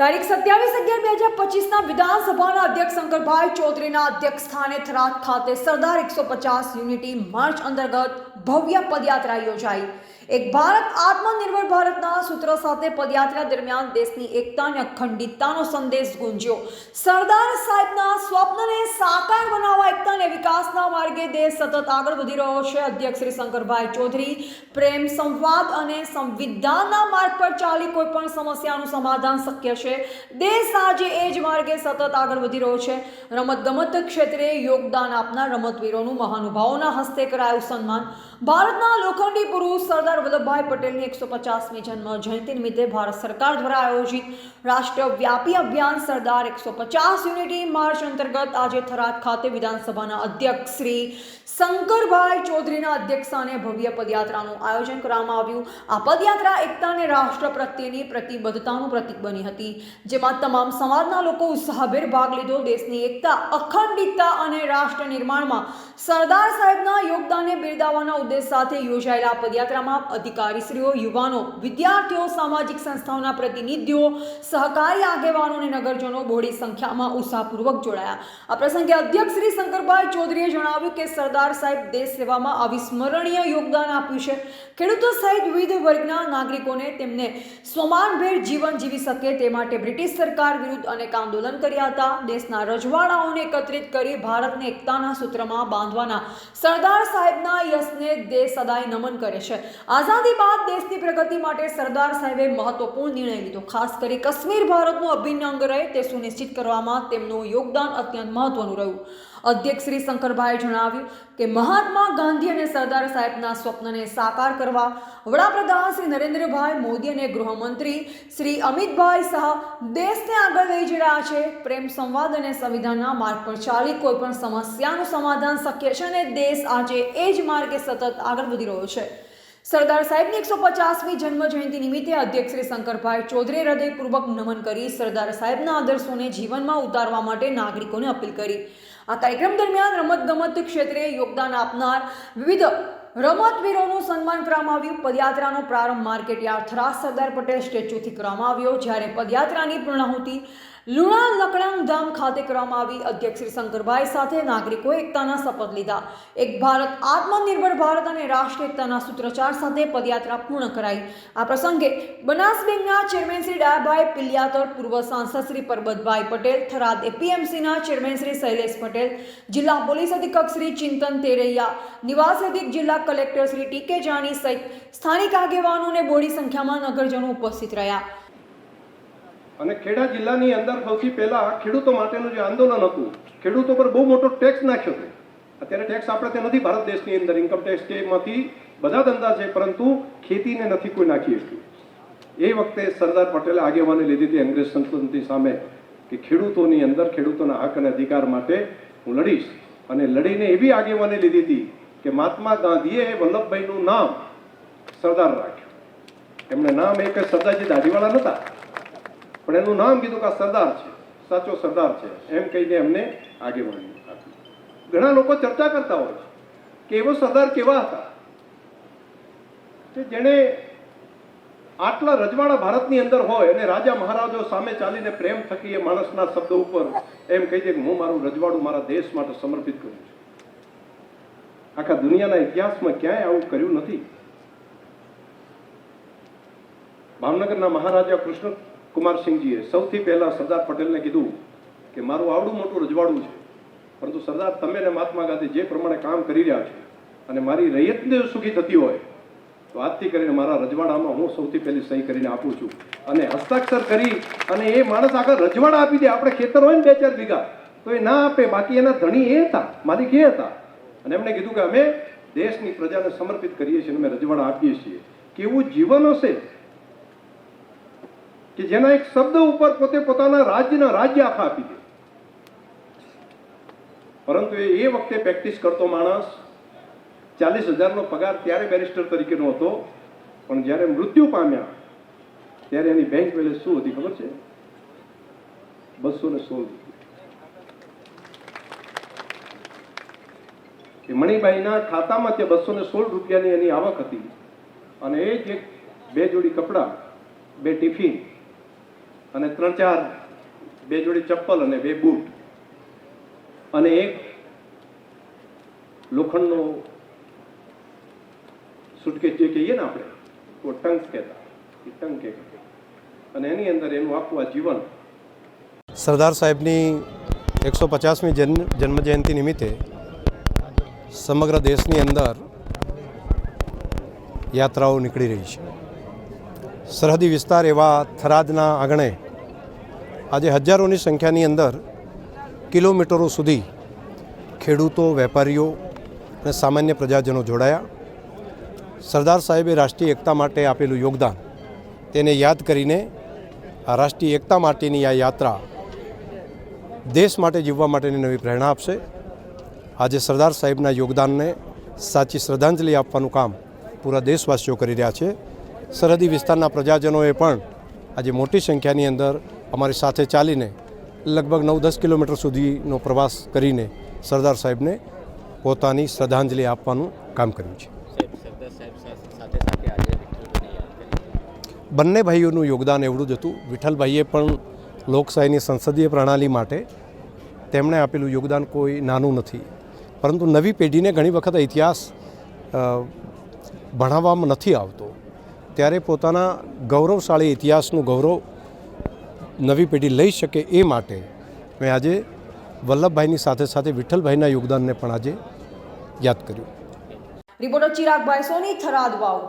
તારીખ સત્યાવીસ અગિયાર બે હજાર પચીસના વિધાનસભાના અધ્યક્ષ શંકરભાઈ ચૌધરીના અધ્યક્ષ સ્થાને થરાદ ખાતે સરદાર એકસો પચાસ યુનિટી માર્ચ અંતર્ગત ભવ્ય પદયાત્રા યોજાઈ. એક ભારત આત્મનિર્ભર ભારતના સૂત્ર સાથે પદયાત્રા દરમિયાન દેશની એકતા અને અખંડિતતાનો સંદેશ ગુંજ્યો. સરદાર સાહેબના સ્વપ્નને સાકાર બનાવવા, એકતા અને વિકાસના માર્ગે દેશ સતત આગળ વધી રહ્યો છે. અધ્યક્ષ શ્રી શંકરભાઈ ચૌધરી પ્રેમ સંવાદ અને સંવિધાનના માર્ગ પર ચાલી કોઈપણ સમસ્યાનું સમાધાન શક્ય છે. દેશ આજે એ જ માર્ગે સતત આગળ વધી રહ્યો છે. રમતગમત ક્ષેત્રે યોગદાન આપનાર રમતવીરોનું મહાનુભાવોના હસ્તે કરાયું સન્માન. ભારતના લોખંડી પુરુષ સરદાર વલ્લભભાઈ પટેલની એકસો પચાસમી જન્મ જયંતિ નિમિત્તે ભારત સરકાર દ્વારા આયોજિત રાષ્ટ્રવ્યાપી અભિયાન સરદાર એકસો પચાસ યુનિટી માર્ચ અંતર્ગત આજે થરાદ ખાતે વિધાનસભાના અધ્યક્ષ શ્રી શંકરભાઈ ચૌધરીના અધ્યક્ષસ્થાને ભવ્ય પદયાત્રાનું આયોજન કરવામાં આવ્યું. આ પદયાત્રા એકતા અને રાષ્ટ્ર પ્રત્યેની પ્રતિબદ્ધતાનું પ્રતીક બની હતી. જેમાં તમામ સમાજના લોકો ઉત્સાહભેર ભાગ લીધો. દેશની એકતા, અખંડિતતા અને રાષ્ટ્ર નિર્માણમાં સરદાર સાહેબના યોગદાનને બિરદાવવાના ઉદ્દેશ સાથે યોજાયેલા પદયાત્રામાં અધિકારીશ્રીઓ, યુવાનો, વિદ્યાર્થીઓ, સામાજિક સંસ્થાઓના પ્રતિનિધિઓ, સહકારી આગેવાનો અને નગરજનો બહોળી સંખ્યામાં ઉત્સાહપૂર્વક જોડાયા. આ પ્રસંગે અધ્યક્ષ શ્રી શંકરભાઈ ચૌધરીએ જણાવ્યું કે સરદાર સાહેબ દેશ સેવામાં અવિસ્મરણીય યોગદાન આપ્યું છે. ખેડૂતો સહિત વિવિધ વર્ગના નાગરિકોને તેમને સ્વમાનભેર જીવન જીવી શકે તે માટે બ્રિટિશ સરકાર વિરુદ્ધ અનેક આંદોલન કર્યા હતા. દેશના રજવાડાઓને એકત્રિત કરી ભારતને એકતાના સૂત્રમાં બાંધવાના સરદાર સાહેબના યશને દેશ સદાય નમન કરે છે. આઝાદી બાદ દેશની પ્રગતિ માટે સરદાર સાહેબે મહત્વપૂર્ણ નિર્ણય લીધો. ખાસ કરી કાશ્મીર ભારતનું અભિન્ન અંગ રહે તે સુનિશ્ચિત કરવામાં તેમનું યોગદાન અત્યંત મહત્વનું રહ્યું. અધ્યક્ષ શ્રી શંકરભાઈએ જણાવ્યું કે મહાત્મા ગાંધી અને સરદાર સાહેબના સ્વપ્નને સાકાર કરવા વડાપ્રધાન શ્રી નરેન્દ્રભાઈ મોદી અને ગૃહમંત્રી શ્રી અમિતભાઈ શાહ દેશને આગળ લઈ જઈ રહ્યા છે. પ્રેમ સંવાદ અને સંવિધાનના માર્ગ પર ચાલી કોઈપણ સમસ્યાનું સમાધાન શક્ય છે અને દેશ આજે એ જ માર્ગે સતત આગળ વધી રહ્યો છે. સરદાર સાહેબની એકસો પચાસમી જન્મ જયંતિ નિમિત્તે અધ્યક્ષ શ્રી શંકરભાઈ ચૌધરીએ હૃદયપૂર્વક નમન કરી સરદાર સાહેબના આદર્શોને જીવનમાં ઉતારવા માટે નાગરિકોને અપીલ કરી. આ કાર્યક્રમ દરમિયાન રમતગમત ક્ષેત્રે યોગદાન આપનાર વિવિધ રમતવીરોનું સન્માન કરવામાં આવ્યું. પદયાત્રાનો પ્રારંભ માર્કેટ યાર્ડ થરાસ સરદાર પટેલ સ્ટેચ્યુથી કરવામાં આવ્યો. જ્યારે પદયાત્રાની પૂર્ણાહુતિ લુણા લકડાંગ ધામ ખાતે કરવામાં આવી. અધ્યક્ષ શ્રી શંકરભાઈ સાથે નાગરિકોએ એકતાના શપથ લીધા. એક ભારત આત્મનિર્ભર ભારત અને રાષ્ટ્ર એકતાના સૂત્રચાર સાથે પદયાત્રા પૂર્ણ કરાઈ. આ પ્રસંગે બનાસ બેંકના ચેરમેન શ્રી ડાયાભાઈ પિલિયાતર, પૂર્વ સાંસદ શ્રી પરબતભાઈ પટેલ, થરાદ એપીએમસીના ચેરમેન શ્રી શૈલેષ પટેલ, જિલ્લા પોલીસ અધિક્ષક શ્રી ચિંતન તેરૈયા, નિવાસી અધિક જિલ્લા કલેક્ટર શ્રી ટી કે જાની સહિત સ્થાનિક આગેવાનો અને બોડી સંખ્યામાં નગરજનો ઉપસ્થિત રહ્યા. અને ખેડા જિલ્લાની અંદર સૌથી પહેલા ખેડૂતો માટેનું જે આંદોલન હતું, ખેડૂતો પર બહુ મોટો ટેક્સ નાખ્યો હતો. અત્યારે ટેક્સ આપણે ત્યાં નથી, ભારત દેશની અંદર ઇન્કમ ટેક્સ કે એમાંથી બધા ધંધા છે, પરંતુ ખેતીને નથી કોઈ નાખી શક્યું. એ વખતે સરદાર પટેલે આગેવાની લીધી હતી અંગ્રેજ સંસ્કૃતિ સામે કે ખેડૂતોની અંદર ખેડૂતોના હક અને અધિકાર માટે હું લડીશ. અને લડીને એવી આગેવાની લીધી હતી કે મહાત્મા ગાંધીએ વલ્લભભાઈનું નામ સરદાર રાખ્યું. એમણે નામ એક સરદારજી દાઢીવાળા નહોતા. પણ એનું નામ કીધું કે આ સરદાર છે. સાચો સરદાર છે. એમ કહીને એમને આગેવાની આપી. ઘણા લોકો ચર્ચા કરતા હોય છે કે એવો સરદાર કેવા હતા? કે જેણે આટલા રજવાડા ભારતની અંદર હોય અને રાજા મહારાજો સામે ચાલીને પ્રેમ થકી એ માણસના શબ્દો ઉપર એમ કહી દે કે હું મારું રજવાડું મારા દેશ માટે સમર્પિત કરું છું. આખા દુનિયાના ઇતિહાસમાં ક્યાંય આવું કર્યું નથી? ભાવનગરના મહારાજા કૃષ્ણ કુમારસિંહજીએ સૌથી પહેલાં સરદાર પટેલને કીધું કે મારું આવડું મોટું રજવાડું છે. પરંતુ સરદાર, તમે ને મહાત્મા ગાંધી જે પ્રમાણે કામ કરી રહ્યા છે અને મારી રૈયતને સુખી થતી હોય, તો આજથી કરીને મારા રજવાડામાં હું સૌથી પહેલી સહી કરીને આપું છું. અને હસ્તાક્ષર કરી અને એ માણસ આગળ રજવાડા આપી દે. આપણે ખેતર હોય ને બે ચાર વીઘા, તો એ ના આપે. બાકી એના ધણી એ હતા, માલિક એ હતા. અને એમણે કીધું કે અમે દેશની પ્રજાને સમર્પિત કરીએ છીએ અને અમે રજવાડા આપીએ છીએ. કેવું જીવન હશે? કે જેના એક શબ્દ ઉપર પોતે પોતાના રાજ્યના રાજ્ય આખા આપી દે. પરંતુ એ વખતે પ્રેક્ટિસ કરતો માણસ ચાલીસ હજારનો પગાર ત્યારે બેરિસ્ટર તરીકેનો હતો, પણ જ્યારે મૃત્યુ પામ્યા, ત્યારે એની બેંક બેલેન્સ શું હતી ખબર છે? બસો ને સોળ એ મણિબાઈના ખાતામાં તે બસો ને સોળ રૂપિયાની એની આવક હતી. અને એ જ એક, બે જોડી કપડાં, બે ટિફિન અને ત્રણ ચાર, બે જોડી ચપ્પલ અને બે બૂટ. અને એક લોખંડનો સુટકેસ જે કહીએ ને આપણે, તો ટંક કહેતા, એ ટંક અને એની અંદર એનું આખું આ જીવન. સરદાર સાહેબની એકસો પચાસમી જન્મ, જન્મજયંતિ નિમિત્તે સમગ્ર દેશની અંદર યાત્રાઓ નીકળી રહી છે. સરહદી વિસ્તાર એવા થરાદના આંગણે આજે હજારોની સંખ્યાની અંદર કિલોમીટરો સુધી ખેડૂતો, વેપારીઓ અને સામાન્ય પ્રજાજનો જોડાયા. સરદાર સાહેબે રાષ્ટ્રીય એકતા માટે આપેલું યોગદાન તેને યાદ કરીને આ રાષ્ટ્રીય એકતા માટેની આ યાત્રા દેશ માટે જીવવા માટેની નવી પ્રેરણા આપશે. આજે સરદાર સાહેબના યોગદાનને સાચી શ્રદ્ધાંજલિ આપવાનું કામ પૂરા દેશવાસીઓ કરી રહ્યા છે. સરહદી વિસ્તારના પ્રજાજનોએ પણ આજે મોટી સંખ્યાની અંદર અમારી સાથે ચાલીને લગભગ નવ દસ કિલોમીટર સુધીનો પ્રવાસ કરીને સરદાર સાહેબને પોતાની શ્રદ્ધાંજલિ આપવાનું કામ કર્યું છે. બંને ભાઈઓનું યોગદાન એવડું જ હતું. વિઠ્ઠલભાઈએ પણ લોકશાહીની સંસદીય પ્રણાલી માટે તેમણે આપેલું યોગદાન કોઈ નાનું નથી. પરંતુ નવી પેઢીને ઘણી વખત ઇતિહાસ ભણાવવામાં નથી આવતો. ત્યારે પોતાના ગૌરવશાળી ઇતિહાસનું ગૌરવ નવી પેઢી લઈ શકે એ માટે મેં આજે વલ્લભભાઈની સાથે સાથે વિઠ્ઠલભાઈના યોગદાનને પણ આજે યાદ કર્યું. રિપોર્ટર ચિરાગભાઈ સોની થરાદ વાવ.